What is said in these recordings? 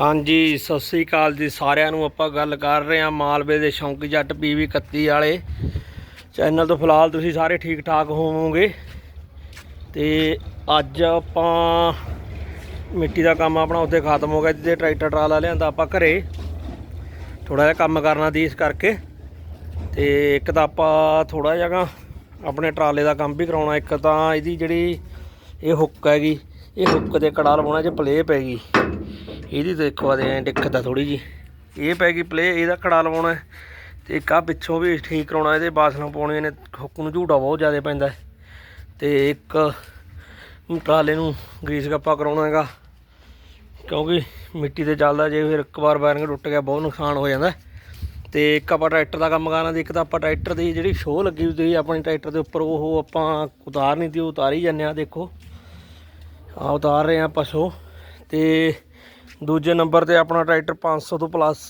ਹਾਂਜੀ, ਸਤਿ ਸ੍ਰੀ ਅਕਾਲ ਜੀ ਸਾਰਿਆਂ ਨੂੰ। ਆਪਾਂ ਗੱਲ ਕਰ ਰਹੇ ਹਾਂ ਮਾਲਵੇ ਦੇ ਸ਼ੌਂਕੀ ਜੱਟ ਪੀਵੀ 31 ਵਾਲੇ। ਚੈਨਲ ਤੋਂ ਫਿਲਹਾਲ ਤੁਸੀਂ ਸਾਰੇ ਠੀਕ ਠਾਕ ਹੋਵੋਗੇ। ਤੇ ਅੱਜ ਆਪਾਂ ਮਿੱਟੀ ਦਾ ਕੰਮ ਆਪਣਾ ਉੱਥੇ ਖਤਮ ਹੋ ਗਿਆ ਜਿੱਦੇ ਟਰੈਕਟਰ ਟਰਾਲਾ ਲਿਆਂਦਾ ਆਪਾਂ ਘਰੇ। ਥੋੜਾ ਜਿਹਾ ਕੰਮ ਕਰਨਾ ਦੀ ਇਸ ਕਰਕੇ। ਤੇ ਇੱਕ ਤਾਂ ਆਪਾਂ ਥੋੜਾ ਜਿਹਾ ਆਪਣੇ ਟਰਾਲੇ ਦਾ ਕੰਮ ਵੀ ਕਰਾਉਣਾ, ਇੱਕ ਤਾਂ ਇਹਦੀ ਜਿਹੜੀ ਇਹ ਹੁੱਕ ਹੈਗੀ, ਇਹ ਹੁੱਕ ਦੇ ਕੜਾ ਲਵਾਉਣਾ ਜੇ ਪਲੇ ਪੈ ਇਹਦੀ ਦੇਖੋ ਆਦੇ ਐ ਦਿੱਕਤ ਆ ਥੋੜੀ ਜੀ। ਇਹ ਪੈ ਗਈ ਪਲੇ ਇਹਦਾ ਕੜਾ ਲਵਾਉਣਾ ਹੈ। ਤੇ ਇੱਕ ਆ ਪਿੱਛੋਂ ਵੀ ਠੀਕ ਕਰਾਉਣਾ, ਇਹਦੇ ਬਾਸਲਾਂ ਪਾਉਣੀਆਂ ਨੇ ਹੁੱਕ ਨੂੰ ਝੂਟਾ ਬਹੁਤ ਜ਼ਿਆਦਾ ਪੈਂਦਾ ਹੈ। ਤੇ ਇੱਕ ਟਰਾਲੇ ਨੂੰ ਗਰੀਸ ਗੱਪਾ ਕਰਾਉਣਾ ਹੈਗਾ। ਕਿਉਂਕਿ ਮਿੱਟੀ ਤੇ ਚੱਲਦਾ, ਜੇ ਫਿਰ ਇੱਕ ਵਾਰ ਵਾਇਰਿੰਗ ਟੁੱਟ ਗਿਆ, ਬਹੁਤ ਨੁਕਸਾਨ ਹੋ ਜਾਂਦਾ ਹੈ। ਤੇ ਇੱਕ ਆਪਾਂ ਟਰੈਕਟਰ ਦਾ ਕੰਮ ਕਰਨਾ, ਤੇ ਇੱਕ ਤਾਂ ਆਪਾਂ ਟਰੈਕਟਰ ਦੀ ਜਿਹੜੀ ਸ਼ੋਅ ਲੱਗੀ ਹੋਈ ਸੀ, ਆਪਣੇ ਟਰੈਕਟਰ ਦੇ ਉੱਪਰ, ਉਹ ਆਪਾਂ ਉਤਾਰ ਨਹੀਂ ਤੀ ਉਹ ਉਤਾਰੀ ਜਾਂਦੇ ਆ ਦੇਖੋ। ਆ ਉਤਾਰ ਰਹੇ ਆ ਆਪਾਂ ਸ਼ੋਅ ਤੇ ਦੂਜੇ ਨੰਬਰ ਤੇ ਆਪਣਾ ਟਰੈਕਟਰ 500 ਤੋਂ ਪਲੱਸ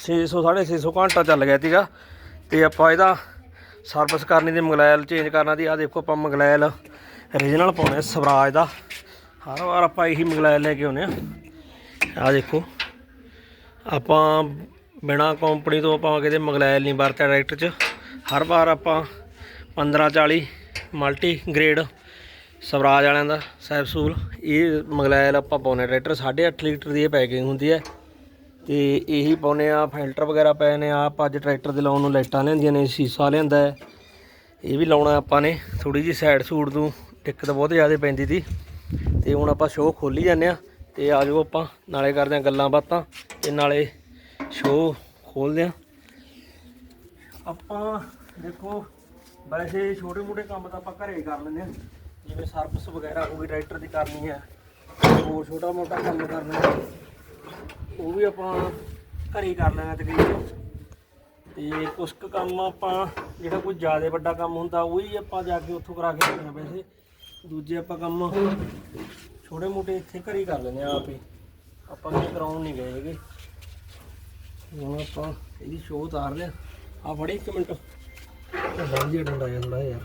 600 650 ਘੰਟਾ ਚੱਲ ਗਿਆ ਸੀਗਾ। ਤੇ ਆਪਾਂ ਇਹਦਾ ਸਰਵਿਸ ਕਰਨੀ ਤੇ ਮਗਲੈਲ ਚੇਂਜ ਕਰਨਾ ਦੀ ਆ ਦੇਖੋ ਆਪਾਂ ਮਗਲੈਲ ਰੀਜਨਲ ਪਾਉਣੇ ਸਵਰਾਜ ਦਾ। ਹਰ ਵਾਰ ਆਪਾਂ ਇਹੀ ਮਗਲੈਲ ਲੈ ਕੇ ਆਉਨੇ ਆ ਆ ਦੇਖੋ, ਆਪਾਂ ਬਿਨਾ ਕੰਪਨੀ ਤੋਂ ਆਪਾਂ ਕਿਤੇ ਮਗਲੈਲ ਨਹੀਂ ਵਰਤਿਆ ਟਰੈਕਟਰ 'ਚ। ਹਰ ਵਾਰ ਆਪਾਂ 1540 ਮਲਟੀ ਗ੍ਰੇਡ ਸਵਰਾਜ ਵਾਲਿਆਂ ਦਾ ਸੈਪਸੂਲ ਇਹ ਮਗਲੈਲ ਆਪਾਂ ਪਾਉਨੇ ਟਰੈਕਟਰ 8.5 ਲੀਟਰ ਦੀ ਇਹ ਪੈਕਿੰਗ ਹੁੰਦੀ ਹੈ। ਤੇ ਇਹੀ ਪਾਉਨੇ ਆ ਫਿਲਟਰ ਵਗੈਰਾ ਪਏ ਨੇ ਆਪ ਅੱਜ ਟਰੈਕਟਰ ਦੇ ਲਾਉਣ ਨੂੰ ਲਾਈਟਾਂ ਲਿਆਂਦੀਆਂ ਨੇ, ਸੀਸਾ ਲਿਆਂਦਾ ਹੈ। ਇਹ ਵੀ ਲਾਉਣਾ ਆਪਾਂ ਨੇ ਥੋੜੀ ਜੀ ਸਾਈਡ ਸੂਟ ਨੂੰ ਦਿੱਕਤ ਬਹੁਤ ਜ਼ਿਆਦਾ ਪੈਂਦੀ ਸੀ। ਤੇ ਹੁਣ ਆਪਾਂ ਸ਼ੋਅ ਖੋਲੀ ਜਾਂਦੇ ਆ ਤੇ ਆ ਜਾਓ ਆਪਾਂ, ਨਾਲੇ ਕਰਦੇ ਆ ਗੱਲਾਂ ਬਾਤਾਂ। ਤੇ ਨਾਲੇ ਸ਼ੋਅ ਖੋਲਦੇ ਆ ਆਪਾਂ ਦੇਖੋ, ਵੈਸੇ ਛੋਟੇ ਮੋਟੇ ਕੰਮ ਤਾਂ ਆਪਾਂ ਘਰੇ ਹੀ ਕਰ ਲੈਂਦੇ ਆ ਜਿਵੇਂ ਸਰਵਿਸ ਵਗੈਰਾ ਉਹ ਵੀ ਟਰੈਕਟਰ ਦੀ ਕਰਨੀ ਹੈ ਹੋਰ ਛੋਟਾ ਮੋਟਾ ਕੰਮ ਕਰਨਾ ਹੈ, ਉਹ ਵੀ ਆਪਾਂ ਘਰੇ ਹੀ ਕਰ ਲੈਣਾ ਤਕਰੀਬਨ। ਤੇ ਕੁਛ ਕੁ ਕੰਮ ਆਪਾਂ ਜਿਹੜਾ ਕੋਈ ਜ਼ਿਆਦਾ ਵੱਡਾ ਕੰਮ ਹੁੰਦਾ ਉਹ ਹੀ ਆਪਾਂ ਜਾ ਕੇ ਉੱਥੋਂ ਕਰਾ ਕੇ ਲਿਆਉਣਾ ਵੈਸੇ ਦੂਜੇ ਆਪਾਂ ਕੰਮ ਛੋਟੇ ਮੋਟੇ ਇੱਥੇ ਘਰੇ ਹੀ ਕਰ ਲੈਂਦੇ ਆ ਆਪ। ਹੀ ਆਪਾਂ ਕਿਤੇ ਕਰਾਉਣ ਨਹੀਂ ਗਏ ਹੈਗੇ। ਹੁਣ ਆਪਾਂ ਇਹਦੀ ਸ਼ੋਅ ਉਤਾਰ ਲਿਆ। ਆ ਫੜੀ ਇੱਕ ਮਿੰਟ। ਬੰਦ ਜਿਹਾ ਡੰਡਾ ਜਿਹਾ ਥੋੜਾ ਯਾਰ।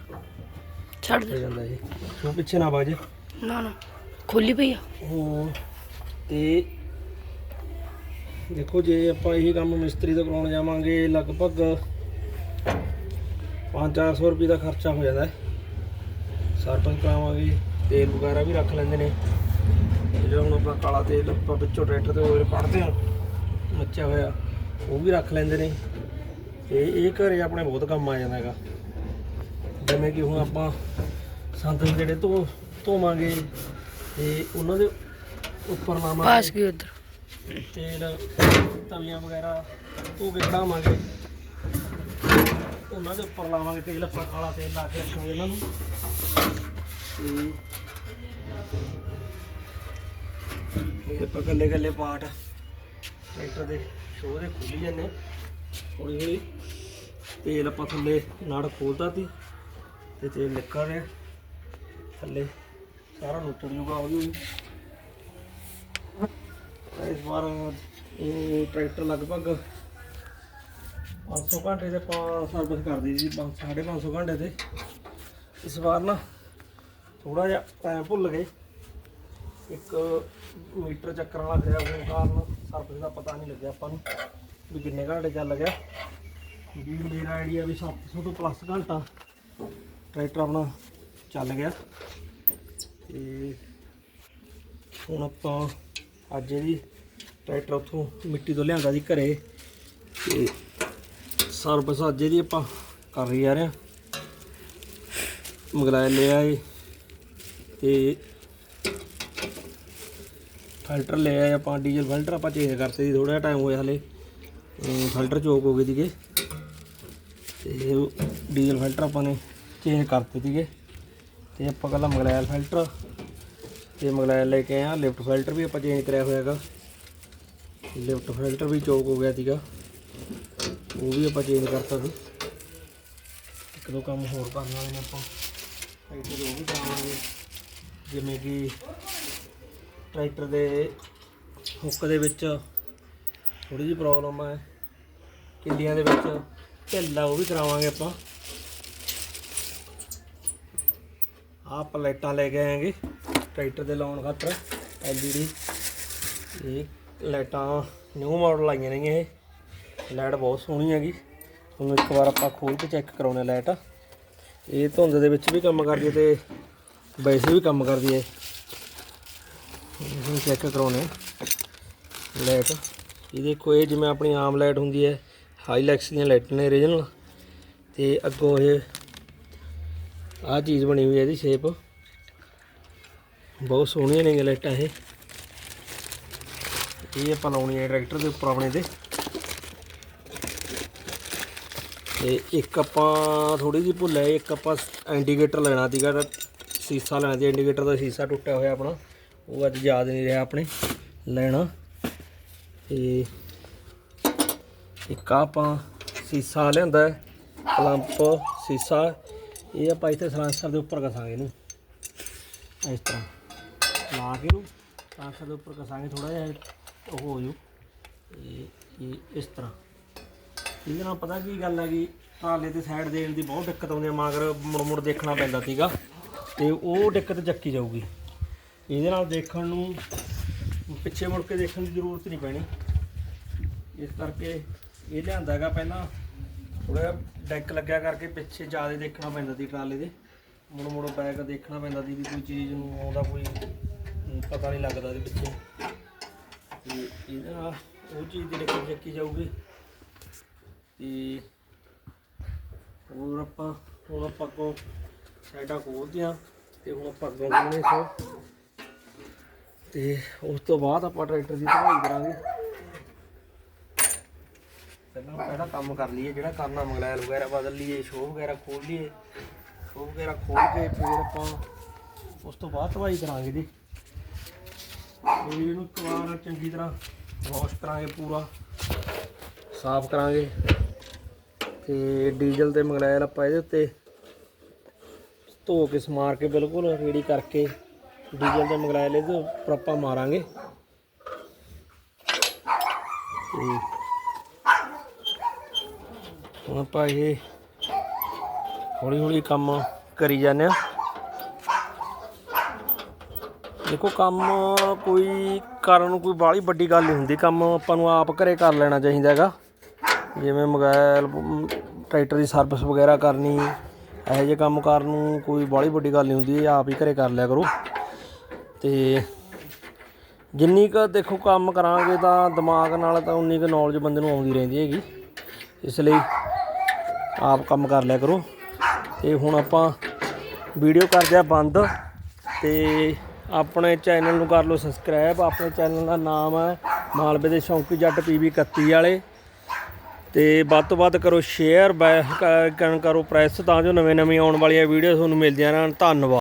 ਛੱਡ ਹੋ ਦੇ ਜਾਂਦਾ ਇਹ ਸ਼ੋਅ ਪਿੱਛੇ ਨਾ ਵਜ ਨਾ ਨਾ। ਖੋਲੀ ਪਈ ਆ। ਹਾਂ ਤੇ ਦੇਖੋ ਜੇ ਆਪਾਂ ਇਹ ਕੰਮ ਮਿਸਤਰੀ ਤੋਂ ਕਰਾਉਣ ਜਾਵਾਂਗੇ ਲਗਭਗ 5-400 ਰੁਪਏ ਦਾ ਖਰਚਾ ਹੋ ਜਾਂਦਾ। ਹੈ ਸਰਪੰਚ ਕਰਾਵਾਂਗੇ ਤੇਲ ਵਗੈਰਾ ਵੀ ਰੱਖ ਲੈਂਦੇ ਨੇ। ਜਿਹੜਾ ਹੁਣ ਆਪਣਾ ਕਾਲਾ ਤੇਲ ਆਪਾਂ ਵਿੱਚੋਂ ਟਰੈਕਟਰ ਤੇ oil ਕੱਢਦੇ ਆ ਮੱਚਿਆ ਹੋਇਆ ਉਹ ਵੀ ਰੱਖ ਲੈਂਦੇ ਨੇ। ਤੇ ਇਹ ਘਰੇ ਆਪਣੇ ਬਹੁਤ ਕੰਮ ਆ ਜਾਂਦਾ ਹੈਗਾ। ਜਿਵੇਂ ਕਿ ਹੁਣ ਆਪਾਂ ਸੰਦ ਜਿਹੜੇ ਧੋ ਧੋਵਾਂਗੇ ਤੇ ਉਹਨਾਂ ਦੇ ਉੱਪਰ ਪਾਸ ਲਾਵਾਂਗੇ ਗਈ ਉਧਰ। ਤੇਲ ਤਵੀਆਂ ਵਗੈਰਾ ਧੋ ਕੇ ਕਢਾਵਾਂਗੇ। ਉਹਨਾਂ ਦੇ ਉੱਪਰ ਲਾਵਾਂਗੇ ਤੇਲ ਆਪਾਂ ਕਾਲਾ ਤੇਲ ਲਾ ਕੇ ਰੱਖਾਂਗੇ ਇਹਨਾਂ ਨੂੰ। ਤੇ ਇਹ ਆਪਾਂ ਗੱਲੇ ਗੱਲੇ ਪਾਰਟ ਟਰੈਕਟਰ ਦੇ ਸ਼ੋਅ ਦੇ ਖੋਲੀ ਜਾਂਦੇ ਹੌਲੀ ਹੌਲੀ ਤੇਲ ਆਪਾਂ ਥੱਲੇ ਨਾੜ ਖੋਲਦਾ ਤੀ ਤੇ ਤੇਲ ਨਿਕਲ ਰਿਹਾ। ਥੱਲੇ ਸਾਰਾ ਨੁੱਚੜ ਜੂਗਾ ਹੌਲੀ ਹੌਲੀ ਇਸ ਵਾਰ ਇਹ ਟਰੈਕਟਰ ਲਗਭਗ 500 ਘੰਟੇ ਤੇ ਆਪਾਂ ਸਰਵਿਸ ਕਰਦੀ ਸੀ 550 ਘੰਟੇ ਤੇ। ਇਸ ਵਾਰ ਨਾ ਥੋੜਾ ਜਿਹਾ ਟਾਈਮ ਭੁੱਲ ਗਏ। ਇੱਕ ਮੀਟਰ ਚੱਕਰ ਵਾਲਾ ਗਿਆ ਹੋਣ ਕਾਰਨ ਸਰਵਿਸ ਦਾ ਪਤਾ ਨਹੀਂ ਲੱਗਿਆ ਆਪਾਂ ਨੂੰ ਵੀ ਕਿੰਨੇ ਘੰਟੇ ਚੱਲ ਗਿਆ। ਵੀ ਮੇਰਾ ਆਈਡੀਆ ਵੀ 700 ਤੋਂ ਪਲੱਸ ਘੰਟਾ। ਟਰੈਕਟਰ ਆਪਣਾ ਚੱਲ ਗਿਆ। ਤੇ ਹੁਣ ਆਪਾਂ ਅੱਜ ਇਹਦੀ ਟਰੈਕਟਰ ਉੱਥੋਂ ਮਿੱਟੀ ਤੋਂ ਲਿਆਂਦਾ ਸੀ ਘਰੇ। ਤੇ ਸਰਵਿਸ ਅੱਜ ਇਹਦੀ ਆਪਾਂ ਕਰ ਰਹੀ ਆ ਰਹੇ ਹਾਂ। ਮੰਗਲਾਇਆ ਲਿਆ ਏ ਤੇ ਫਿਲਟਰ ਲੈ ਆਏ ਆਪਾਂ, ਡੀਜ਼ਲ ਫਿਲਟਰ ਆਪਾਂ ਚੇਂਜ ਕਰਤੇ ਸੀ ਥੋੜਾ ਜਿਹਾ ਟਾਈਮ ਹੋਇਆ ਹਲੇ। ਫਿਲਟਰ ਚੋਕ ਹੋ ਗਏ ਸੀਗੇ। ਤੇ ਡੀਜ਼ਲ ਫਿਲਟਰ ਆਪਾਂ ਨੇ ਚੇਂਜ ਕਰਤੇ ਸੀਗੇ। ਤੇ ਆਪਾਂ ਕੱਲਾ ਮੰਗਲਾਇਆ ਫਿਲਟਰ ਤੇ ਮੰਗਲਾਇਆ ਲੈ ਕੇ ਆਇਆ ਲਿਫਟ ਫਿਲਟਰ ਵੀ ਆਪਾਂ ਚੇਂਜ ਕਰਿਆ ਹੋਇਆ ਹੈਗਾ। ਲਿਫਟ ਫਿਲਟਰ ਵੀ ਚੋਕ ਹੋ ਗਿਆ ਸੀਗਾ। ਉਹ ਵੀ ਆਪਾਂ ਚੇਂਜ ਕਰਤਾ ਸੀ। ਇੱਕ ਦੋ ਕੰਮ ਹੋਰ ਕਰਨ ਵਾਲੇ ਨੇ ਆਪਾਂ। ਟਰੈਕਟਰ ਉਹ ਵੀ ਕਰਾਵਾਂਗੇ ਜਿਵੇਂ ਕਿ ਟਰੈਕਟਰ ਦੇ ਹੁੱਕ ਦੇ ਵਿੱਚ ਥੋੜੀ ਜਿਹੀ ਪ੍ਰੋਬਲਮ ਹੈ ਕਿੱਲੀਆਂ ਦੇ ਵਿੱਚ ਢਿੱਲਾ ਉਹ ਵੀ ਕਰਾਵਾਂਗੇ ਆਪਾਂ। ਆਹ ਪਲੇਟਾਂ ਲੈ ਕੇ ਆਏਗੇ, ਟਰੈਕਟਰ ਦੇ ਲਾਉਣ ਖਾਤਰ ਐਲਈਡੀ ਇਹ ਲਾਈਟਾਂ ਨਿਊ ਮਾਡਲ ਆਈਆਂ ਨੇ ਇਹ। ਲਾਈਟ ਬਹੁਤ ਸੋਹਣੀ ਹੈਗੀ। ਤੁਹਾਨੂੰ ਇੱਕ ਵਾਰ ਆਪਾਂ ਖੋਲ ਕੇ ਚੈੱਕ ਕਰਾਉਣੇ ਲਾਈਟ। ਇਹ ਧੁੰਦ ਦੇ ਵਿੱਚ ਵੀ ਕੰਮ ਕਰਦੀ ਹੈ ਤੇ ਵੈਸੇ ਵੀ ਕੰਮ ਕਰਦੀ ਹੈ। ਇਹ ਚੈੱਕ ਕਰਾਉਣੇ ਲਾਈਟ। ਇਹ ਦੇਖੋ, ਇਹ ਜਿਵੇਂ ਆਪਣੀ ਆਮ ਲਾਈਟ ਹੁੰਦੀ ਹੈ ਹਾਈਲੈਕਸ ਦੀਆਂ ਲਾਈਟਾਂ ਨੇ ਓਰੀਜਨਲ ਤੇ ਅੱਗੋਂ ਇਹ ਆਹ ਚੀਜ਼ ਬਣੀ ਹੋਈ ਹੈ ਇਹਦੀ ਸ਼ੇਪ ਬਹੁਤ ਸੋਹਣੀਆਂ ਨੇ ਲਾਈਟਾਂ ਇਹ। ਇਹ ਆਪਾਂ ਲਾਉਣੀ ਹੈ ਟਰੈਕਟਰ ਦੇ ਉੱਪਰ ਆਪਣੇ ਤੇ। ਤੇ ਇੱਕ ਆਪਾਂ ਥੋੜੀ ਜਿਹੀ ਭੁੱਲ ਹੈ ਇੱਕ ਆਪਾਂ ਇੰਡੀਕੇਟਰ ਲੈਣਾ ਸੀਗਾ ਤਾਂ ਸੀਸਾ ਲੈਣਾ ਸੀ। ਇੰਡੀਕੇਟਰ ਦਾ ਸੀਸਾ ਟੁੱਟਿਆ ਹੋਇਆ ਆਪਣਾ। ਉਹ ਅੱਜ ਯਾਦ ਨਹੀਂ ਰਿਹਾ ਆਪਣੇ ਲੈਣਾ। ਤੇ ਇੱਕ ਆਹ ਆਪਾਂ ਸੀਸਾ ਲਿਆਂਦਾ ਹੈ, ਕਲੰਪ ਸੀਸਾ। ਇਹ ਆਪਾਂ ਇੱਥੇ ਸਲਾਂਸਰ ਦੇ ਉੱਪਰ ਕਸਾਂਗੇ ਇਹਨੂੰ। ਇਸ ਤਰ੍ਹਾਂ। ਲਾ ਕੇ ਇਹਨੂੰ ਸਲਾਂਸਰ ਦੇ ਉੱਪਰ ਕਸਾਂਗੇ ਥੋੜਾ ਜਿਹਾ ਉਹ ਹੋ ਜੂ। ਇਹ ਇਸ ਤਰ੍ਹਾਂ। ਇਹਦੇ ਨਾਲ ਪਤਾ ਕੀ ਗੱਲ ਹੈਗੀ ਟਰਾਲੇ ਤੇ ਸਾਈਡ ਦੇਣ ਦੀ ਬਹੁਤ ਦਿੱਕਤ ਆਉਂਦੀ ਹੈ, ਮਗਰ ਮੁੜ ਮੁੜ ਦੇਖਣਾ ਪੈਂਦਾ ਸੀਗਾ। ਤੇ ਉਹ ਦਿੱਕਤ ਚੱਕੀ ਜਾਊਗੀ। ਇਹਦੇ ਨਾਲ ਦੇਖਣ ਨੂੰ, ਪਿੱਛੇ ਮੁੜ ਕੇ ਦੇਖਣ ਦੀ ਜ਼ਰੂਰਤ ਨਹੀਂ ਪੈਣੀ। ਇਸ ਕਰਕੇ ਇਹ ਲਿਆਂਦਾ ਹੈਗਾ ਪਹਿਲਾਂ। ਥੋੜਾ ਡੈਕ ਲੱਗਿਆ ਕਰਕੇ ਪਿੱਛੇ ਜ਼ਿਆਦਾ ਦੇਖਣਾ ਪੈਂਦਾ ਸੀ ਟਰਾਲੇ ਦੇ। ਮੁੜ ਮੁੜ ਬੈਕ ਦੇਖਣਾ ਪੈਂਦਾ ਸੀ ਵੀ ਕੋਈ ਚੀਜ਼ ਨੂੰ ਆਉਂਦਾ ਕੋਈ ਪਤਾ ਨਹੀਂ ਲੱਗਦਾ ਇਹਦੇ ਪਿੱਛੇ। ਤੇ ਇਹਦੇ ਨਾਲ ਉਹ ਚੀਜ਼ ਦੀ ਦਿੱਕਤ ਚੱਕੀ ਜਾਊਗੀ। ਤੇ ਹੋਰ ਆਪਾਂ, ਹੁਣ ਆਪਾਂ ਅੱਗੋਂ ਸਾਈਡਾਂ ਖੋਲਦੀਆਂ ਤੇ ਹੁਣ ਆਪਾਂ ਅੱਗੋਂ ਲਾਉਣੇ ਸੋ। ਤੇ ਉਸ ਤੋਂ ਬਾਅਦ ਆਪਾਂ ਟਰੈਕਟਰ ਦੀ ਧਵਾਈ ਕਰਾਂਗੇ। ਪਹਿਲਾਂ ਪਹਿਲਾਂ ਕੰਮ ਕਰ ਲਈਏ, ਜਿਹੜਾ ਕਰਨਾ ਮੰਗਲੈਲ ਵਗੈਰਾ ਬਦਲ ਲਈਏ, ਸ਼ੋਅ ਵਗੈਰਾ ਖੋਲ ਲਈਏ, ਸ਼ੋਅ ਵਗੈਰਾ ਖੋਲ ਕੇ ਫਿਰ ਆਪਾਂ ਉਸ ਤੋਂ ਬਾਅਦ ਧਵਾਈ ਕਰਾਂਗੇ ਜੀ। ਤੇ ਇਹਨੂੰ ਇੱਕ ਚੰਗੀ ਤਰ੍ਹਾਂ ਵਾਸ਼ ਕਰਾਂਗੇ ਪੂਰਾ, ਸਾਫ਼ ਕਰਾਂਗੇ। ਤੇ ਡੀਜ਼ਲ ਤੇ ਮੰਗਲੈਲ ਆਪਾਂ ਇਹਦੇ ਉੱਤੇ ਧੋ ਕੇ, ਸਮਾਰ ਕੇ ਬਿਲਕੁਲ ਰੇਡੀ ਕਰਕੇ ਡੀਜ਼ਲ ਤੇ ਮੰਗਲੈਲ ਇਹਦੇ ਉੱਪਰ ਆਪਾਂ ਮਾਰਾਂਗੇ। ਤੇ ਹੁਣ ਆਪਾਂ ਇਹ ਹੌਲੀ ਹੌਲੀ ਕੰਮ ਕਰੀ ਜਾਂਦੇ ਆ ਦੇਖੋ, ਕੰਮ ਕੋਈ ਕਰਨ ਨੂੰ ਕੋਈ ਬਾਹਲੀ ਵੱਡੀ ਗੱਲ ਨਹੀਂ ਹੁੰਦੀ। ਕੰਮ ਆਪਾਂ ਨੂੰ ਆਪ ਘਰੇ ਕਰ ਲੈਣਾ ਚਾਹੀਦਾ ਹੈਗਾ। ਜਿਵੇਂ ਮੋਬਾਈਲ ਟਰੈਕਟਰ ਦੀ ਸਰਵਿਸ ਵਗੈਰਾ ਕਰਨੀ, ਇਹੋ ਜਿਹੇ ਕੰਮ ਕਰਨ ਨੂੰ ਕੋਈ ਬਾਹਲੀ ਵੱਡੀ ਗੱਲ ਨਹੀਂ ਹੁੰਦੀ। ਇਹ ਆਪ ਹੀ ਘਰੇ ਕਰ ਲਿਆ ਕਰੋ। ਤੇ ਜਿੰਨੀ ਕੁ ਦੇਖੋ ਕੰਮ ਕਰਾਂਗੇ ਤਾਂ ਦਿਮਾਗ ਨਾਲ ਤਾਂ ਉਨੀ ਕੁ ਨੌਲੇਜ ਬੰਦੇ ਨੂੰ ਆਉਂਦੀ ਰਹਿੰਦੀ ਹੈਗੀ। ਇਸ ਲਈ ਆਪ ਕੰਮ ਕਰ ਲਿਆ ਕਰੋ। ਤੇ ਹੁਣ ਆਪਾਂ ਵੀਡੀਓ ਕਰਦੇ ਆ ਬੰਦ। ਤੇ ਆਪਣੇ ਚੈਨਲ ਨੂੰ ਕਰ ਲਓ ਸਬਸਕ੍ਰਾਈਬ ਆਪਣੇ ਚੈਨਲ ਦਾ ਨਾਮ ਹੈ ਮਾਲਵੇ ਦੇ ਸ਼ੌਂਕੀ ਜੱਟ ਪੀਵੀ 31 ਵਾਲੇ। ਤੇ ਵੱਧ ਤੋਂ ਵੱਧ ਕਰੋ ਸ਼ੇਅਰ ਬੈਲ ਕਰੋ ਪ੍ਰੈਸ ਤਾਂ ਜੋ ਨਵੇਂ ਨਵੇਂ ਆਉਣ ਵਾਲੀਆਂ ਵੀਡੀਓ ਤੁਹਾਨੂੰ ਮਿਲਦੀਆਂ ਰਹਿਣ। ਧੰਨਵਾਦ।